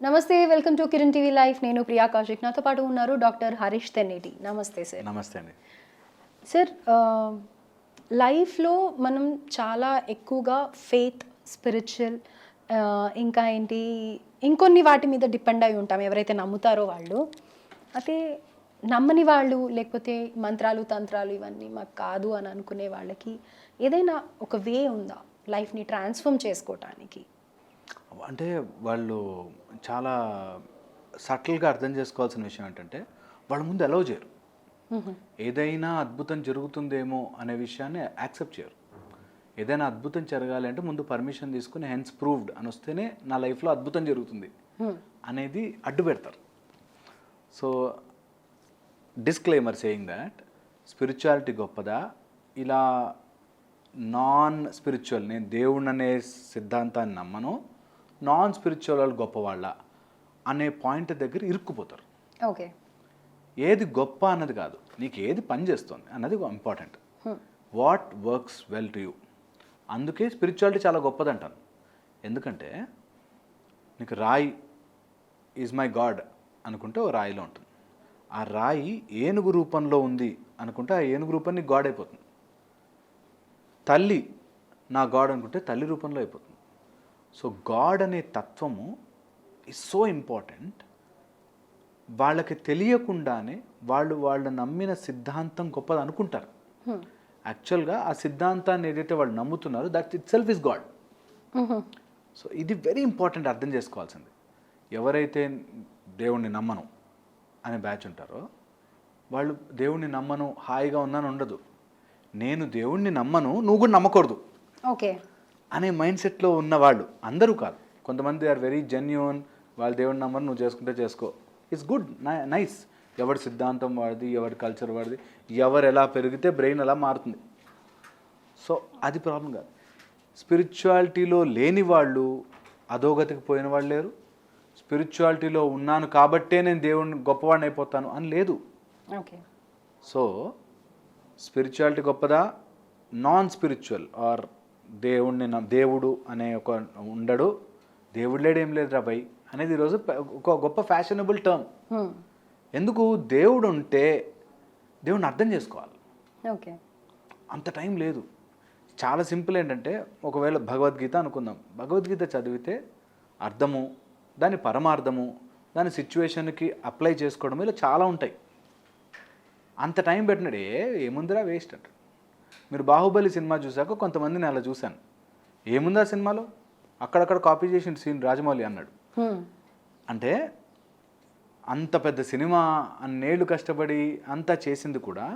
నమస్తే welcome to Kiran TV life. నేను ప్రియా కౌశిక్ నాతో పాటు ఉన్నారు డాక్టర్ హరీష్ తెన్నేటి. నమస్తే సార్. నమస్తే అండి. సార్ లైఫ్లో మనం చాలా ఎక్కువగా ఫెయిత్ స్పిరిచువల్ ఇంకా ఏంటి ఇంకొన్ని వాటి మీద డిపెండ్ అయి ఉంటాం ఎవరైతే నమ్ముతారో వాళ్ళు. అయితే నమ్మని వాళ్ళు లేకపోతే మంత్రాలు తంత్రాలు ఇవన్నీ మాకు కాదు అని అనుకునే వాళ్ళకి ఏదైనా ఒక వే ఉందా లైఫ్ని ట్రాన్స్ఫార్మ్ చేసుకోవటానికి అంటే వాళ్ళు చాలా సటిల్గా అర్థం చేసుకోవాల్సిన విషయం ఏంటంటే వాళ్ళ ముందు అలౌ చేయరు. ఏదైనా అద్భుతం జరుగుతుందేమో అనే విషయాన్ని యాక్సెప్ట్ చేయరు. ఏదైనా అద్భుతం జరగాలి అంటే ముందు పర్మిషన్ తీసుకుని హెన్స్ ప్రూవ్డ్ అని వస్తేనే నా లైఫ్లో అద్భుతం జరుగుతుంది అనేది అడ్డు పెడతారు. So disclaimer saying that spirituality గొప్పదా? ఇలా నాన్ స్పిరిచువల్ నేను దేవుణ్ణి అనే సిద్ధాంతాన్ని నమ్మను. నాన్ స్పిరిచువల్ వాళ్ళు గొప్పవాళ్ళ అనే పాయింట్ దగ్గర ఇరుక్కుపోతారు. ఓకే ఏది గొప్ప అన్నది కాదు. నీకు ఏది పని చేస్తుంది అన్నది important what works well to you అందుకే స్పిరిచువాలిటీ చాలా గొప్పదంటాను. ఎందుకంటే నీకు రాయి ఈజ్ మై గాడ్ అనుకుంటే ఓ రాయిలో ఉంటుంది. ఆ రాయి ఏనుగు రూపంలో ఉంది అనుకుంటే ఆ ఏనుగు రూపం నీకు గాడ్ అయిపోతుంది. తల్లి నా గాడ్ అనుకుంటే తల్లి రూపంలో అయిపోతుంది. సో గాడ్ అనే తత్వము ఇస్ సో ఇంపార్టెంట్ వాళ్ళకి తెలియకుండానే వాళ్ళు వాళ్ళు నమ్మిన సిద్ధాంతం గొప్పది అనుకుంటారు. యాక్చువల్గా ఆ సిద్ధాంతాన్ని ఏదైతే వాళ్ళు నమ్ముతున్నారో that itself is God so ఇది వెరీ ఇంపార్టెంట్ అర్థం చేసుకోవాల్సింది. ఎవరైతే దేవుణ్ణి నమ్మను అనే బ్యాచ్ ఉంటారో వాళ్ళు దేవుణ్ణి నమ్మను హాయిగా ఉన్నాను ఉండదు. నేను దేవుణ్ణి నమ్మను నువ్వు కూడా నమ్మకూడదు. ఓకే అనే మైండ్ సెట్లో ఉన్నవాళ్ళు అందరూ కాదు. కొంతమంది ఆర్ వెరీ జెన్యున్ వాళ్ళు దేవుని నమ్మరు నువ్వు చేసుకుంటే చేసుకో. ఇట్స్ గుడ్ నైస్ ఎవరి సిద్ధాంతం వాడిది ఎవరి కల్చర్ వాడిది ఎవరు ఎలా పెరిగితే బ్రెయిన్ అలా మారుతుంది. సో అది ప్రాబ్లం కాదు. స్పిరిచువాలిటీలో లేని వాళ్ళు అధోగతికి పోయిన వాళ్ళు లేరు. స్పిరిచువాలిటీలో ఉన్నాను కాబట్టే నేను దేవుడిని గొప్పవాడిని అయిపోతాను అని లేదు. ఓకే సో స్పిరిచువాలిటీ గొప్పదా? నాన్ స్పిరిచువల్ ఆర్ దేవుణ్ణి నమ్- దేవుడు అనే ఒక ఉండడు. దేవుడు లేడు ఏం లేదు రాబాయ్ అనేది ఈరోజు ఒక గొప్ప ఫ్యాషనబుల్ టర్మ్ ఎందుకు? దేవుడు ఉంటే దేవుడిని అర్థం చేసుకోవాలి. ఓకే. అంత టైం లేదు. చాలా సింపుల్ ఏంటంటే ఒకవేళ భగవద్గీత అనుకుందాం. భగవద్గీత చదివితే అర్థము దాని పరమార్థము దాని సిచ్యువేషన్కి అప్లై చేసుకోవడం ఇలా చాలా ఉంటాయి. అంత టైం పెట్టినాడు. ఏముందిరా వేస్ట్ అంట మీరు బాహుబలి సినిమా చూశాక కొంతమందిని అలా చూశాను. ఏముందా సినిమాలో? అక్కడక్కడ కాపీ చేసిన సీన్ రాజమౌళి అన్నాడు. అంటే అంత పెద్ద సినిమా అన్నేళ్ళు కష్టపడి అంతా చేసింది కూడా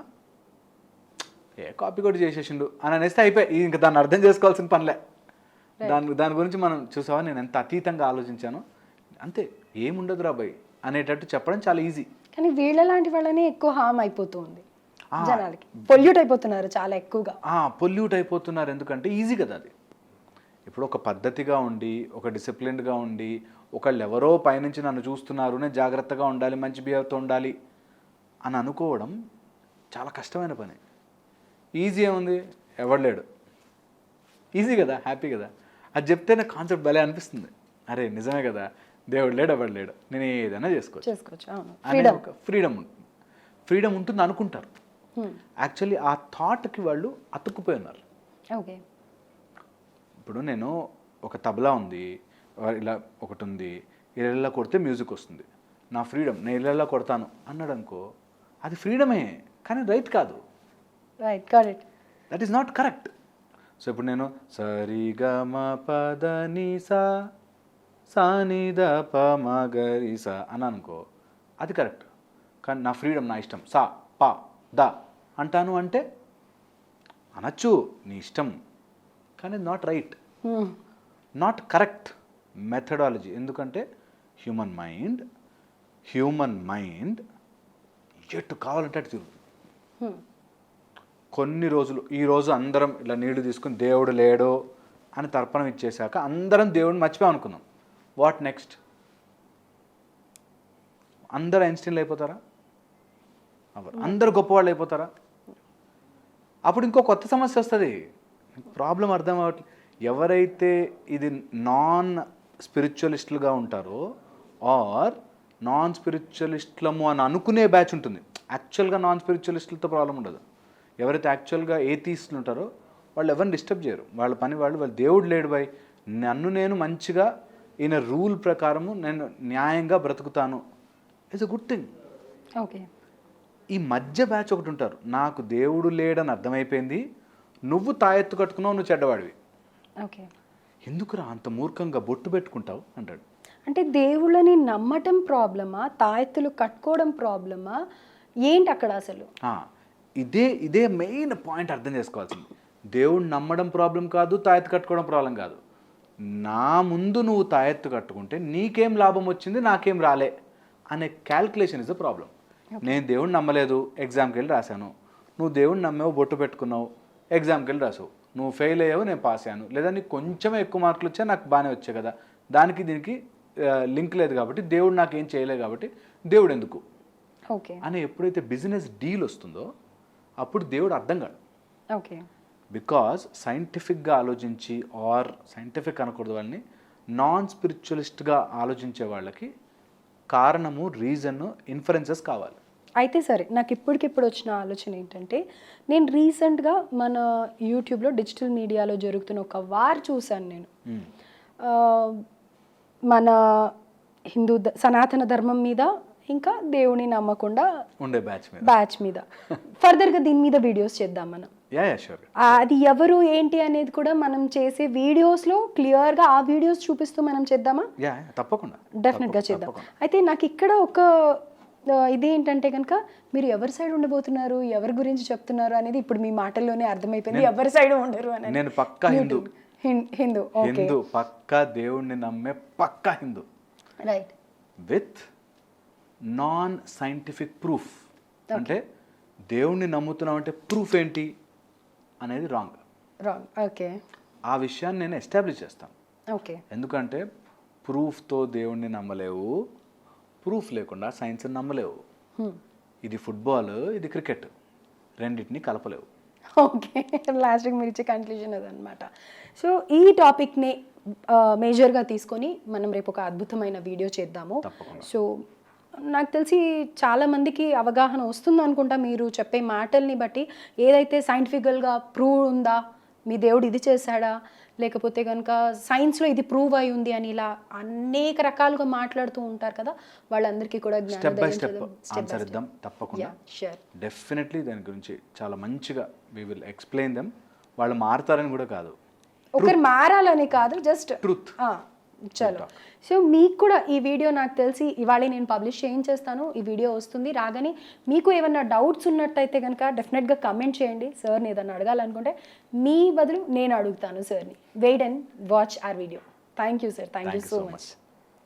ఏ కాపీ కూడా చేసేసిండు అని అనేస్తే అయిపోయి ఇంకా దాన్ని అర్థం చేసుకోవాల్సిన పనిలే. దాని దాని గురించి మనం చూసావా? నేను ఎంత అతీతంగా ఆలోచించాను. అంతే ఏముండదు రాబాయ్ అనేటట్టు చెప్పడం చాలా ఈజీ. కానీ వీళ్ళలాంటి వాళ్ళనే ఎక్కువ హామ్ అయిపోతుంది జనాలకి. పొల్యూట్ అయిపోతున్నారు చాలా ఎక్కువగా. పొల్యూట్ అయిపోతున్నారు ఎందుకంటే ఈజీ కదా అది. ఇప్పుడు ఒక పద్ధతిగా ఉండి ఒక డిసిప్లిన్డ్గా ఉండి ఒకళ్ళు ఎవరో పైనుంచి నన్ను చూస్తున్నారు నేను జాగ్రత్తగా ఉండాలి మంచి బిహేవ్తో ఉండాలి అని అనుకోవడం చాలా కష్టమైన పని. ఈజీ ఏముంది? ఎవడలేడు ఈజీ కదా? హ్యాపీ కదా? అది చెప్తేనే కాన్సెప్ట్ భలే అనిపిస్తుంది. అరే నిజమే కదా? దేవుడు లేడు ఎవడు లేడు? నేను ఏదైనా చేసుకోవచ్చు. ఫ్రీడమ్ ఉంటుంది. ఫ్రీడమ్ ఉంటుంది అనుకుంటారు. యాక్చువల్లీ ఆ థాట్కి వాళ్ళు అతుక్కుపోయి ఉన్నారు. ఓకే ఇప్పుడు నేను ఒక తబలా ఉంది ఇలా ఒకటి ఉంది ఇలా కొడితే మ్యూజిక్ వస్తుంది. నా ఫ్రీడమ్ నేను ఇలా కొడతాను. అన్నాడు అనుకో అది ఫ్రీడమే కానీ రైట్ కాదు. Right it that is not correct so ఇప్పుడు నేను సరిగమ పద ని సా సాని ద ప మ గ రి సా అని అనుకో అది కరెక్ట్ కానీ నా ఫ్రీడమ్ నా ఇష్టం సా పా. ద అంటాను అంటే అనొచ్చు నీ ఇష్టం కానీ not right not correct methodology ఎందుకంటే హ్యూమన్ మైండ్ హ్యూమన్ మైండ్ ఎటు కావాలంటే అటు తిరుగుతుంది. కొన్ని రోజులు ఈ రోజు అందరం ఇలా నీళ్ళు తీసుకుని దేవుడు లేడు అని తర్పణం ఇచ్చేశాక అందరం దేవుడిని మర్చిపోయాం అనుకున్నాం. వాట్ నెక్స్ట్ అందరు ఐన్స్టీన్లు అయిపోతారా? అవ్వరు అందరు గొప్పవాళ్ళు అయిపోతారా? అప్పుడు ఇంకో కొత్త సమస్య వస్తుంది. ప్రాబ్లం అర్థం అవట్లేదు ఎవరైతే ఇది నాన్ స్పిరిచువలిస్టులుగా ఉంటారో ఆర్ నాన్ స్పిరిచువలిస్ట్లము అని అనుకునే బ్యాచ్ ఉంటుంది. యాక్చువల్గా నాన్ స్పిరిచువలిస్టులతో ప్రాబ్లం ఉండదు. ఎవరైతే యాక్చువల్గా ఏథీస్టులు ఉంటారో వాళ్ళు ఎవరిని డిస్టర్బ్ చేయరు. వాళ్ళ పని వాళ్ళు వాళ్ళు దేవుడు లేడు బై. నన్ను నేను మంచిగా ఈయన రూల్ ప్రకారము నేను న్యాయంగా బ్రతుకుతాను. It's a good thing okay ఈ మధ్య బ్యాచ్ ఒకటి ఉంటారు. నాకు దేవుడు లేడని అర్థమైపోయింది. నువ్వు తాయెత్తు కట్టుకున్నావు నువ్వు చెడ్డవాడివి. ఓకే. ఎందుకురా అంత మూర్ఖంగా బొట్టు పెట్టుకుంటావు? అంటాడు. అంటే దేవుళ్ళని నమ్మటం ప్రాబ్లమా? తాయెత్తులు కట్టుకోవడం ప్రాబ్లమా? ఏంటి అక్కడ అసలు? ఇదే ఇదే మెయిన్ పాయింట్ అర్థం చేసుకోవాల్సింది. దేవుడు నమ్మడం ప్రాబ్లం కాదు తాయెత్తు కట్టుకోవడం ప్రాబ్లం కాదు. నా ముందు నువ్వు తాయెత్తు కట్టుకుంటే నీకేం లాభం వచ్చింది నాకేం రాలే అనే క్యాల్కులేషన్ ఇస్ ద ప్రాబ్లం నేను దేవుడిని నమ్మలేదు ఎగ్జామ్కి వెళ్ళి రాశాను. నువ్వు దేవుడిని నమ్మావు బొట్టు పెట్టుకున్నావు ఎగ్జామ్కి వెళ్ళి రాసావు. నువ్వు ఫెయిల్ అయ్యావు నేను పాస్ అయ్యాను. లేదా నీకు కొంచెమే ఎక్కువ మార్కులు వచ్చా నాకు బాగానే వచ్చాయి కదా. దానికి దీనికి లింక్ లేదు కాబట్టి దేవుడు నాకు ఏం చేయలేదు కాబట్టి దేవుడు ఎందుకు? ఓకే అని ఎప్పుడైతే బిజినెస్ డీల్ వస్తుందో అప్పుడు దేవుడు అర్థం కాడు. ఓకే బికాజ్ సైంటిఫిక్గా ఆలోచించి ఆర్ సైంటిఫిక్ అనకూడదు వాళ్ళని నాన్ స్పిరిచువలిస్ట్గా ఆలోచించే వాళ్ళకి కారణము రీజన్ ఇన్ఫరెన్సెస్ కావాలి. అయితే సరే నాకు ఇప్పటికిప్పుడు వచ్చిన ఆలోచన ఏంటంటే నేను రీసెంట్గా మన యూట్యూబ్లో డిజిటల్ మీడియాలో జరుగుతున్న ఒక వార్ చూశాను నేను. ఆ, మన హిందూ సనాతన ధర్మం మీద ఇంకా దేవుని నమ్మకుండా ఉండే బ్యాచ్ మీద. బ్యాచ్ మీద. ఫర్దర్గా దీని మీద వీడియోస్ చేద్దాం మనం. అది ఎవరు ఏంటి అనేది కూడా మనం చేసే వీడియోస్లో క్లియర్గా ఆ వీడియోస్ చూపిస్తూ మనం చేద్దామా? తప్పకుండా. డెఫినెట్గా చేద్దాం. అయితే నాకు ఇక్కడ ఒక ఇది ఏంటంటే కనుక మీరు ఎవరి సైడ్ ఉండబోతున్నారు ఎవరి గురించి చెప్తున్నారు అనేది ఇప్పుడు మీ మాటల్లోనే అర్థమైపోయింది. ఎవరి సైడ్ ఉండరు అని నేను పక్కా హిందూ. హిందూ. హిందూ. పక్కా దేవుణ్ణి నమ్మే పక్కా Hindu. Right with non scientific proof అంటే దేవుణ్ణి నమ్ముతున్నాం అంటే ప్రూఫ్ ఏంటి అనేది రాంగ్ రాంగ్ ఓకే ఆ విషయాన్ని నేను ఎస్టాబ్లిష్ చేస్తాను. ఓకే ఎందుకంటే ప్రూఫ్తో దేవుణ్ణి నమ్మలేవు ప్రూఫ్ లేకుండా సైన్స్ని నమ్మలేవు. ఇది ఫుట్బాల్ ఇది క్రికెట్ రెండింటిని కలపలేవు. ఓకే లాస్ట్కి మీరు ఇచ్చే కన్క్లూజన్ అదనమాట సో ఈ టాపిక్ని మేజర్గా తీసుకొని మనం రేపు ఒక అద్భుతమైన వీడియో చేద్దాము. సో నాకు తెలిసి చాలా మందికి అవగాహన వస్తుంది అనుకుంటా మీరు చెప్పే మాటల్ని బట్టి. ఏదైతే సైంటిఫికల్గా ప్రూవ్ ఉందా? మీ దేవుడు ఇది చేశాడా? లేకపోతే కనుక సైన్స్లో ఇది ప్రూవ్ అయి ఉంది అని ఇలా అనేక రకాలుగా మాట్లాడుతూ ఉంటారు కదా? వాళ్ళందరికీ కూడా స్టెప్ బై స్టెప్ ఆన్సర్. ఇద్దాం తప్పకుండా. డెఫినెట్లీ దాని గురించి చాలా మంచిగా వీ విల్ ఎక్స్ప్లెయిన్ దెమ్ వాళ్ళు మారుతారని కూడా కాదు. ఒకరు మారాలని కాదు జస్ట్ ట్రూత్ చలో. సో మీకు కూడా ఈ వీడియో నాకు తెలిసి ఇవాళ నేను పబ్లిష్ చేయించేస్తాను ఈ వీడియో వస్తుంది రాగానే మీకు ఏమన్నా డౌట్స్ ఉన్నట్టయితే కనుక డెఫినెట్గా కమెంట్ చేయండి సార్ని ఏదన్నా అడగాలనుకుంటే మీ బదులు నేను అడుగుతాను సార్ని. Wait and watch our video thank you sir thank you so much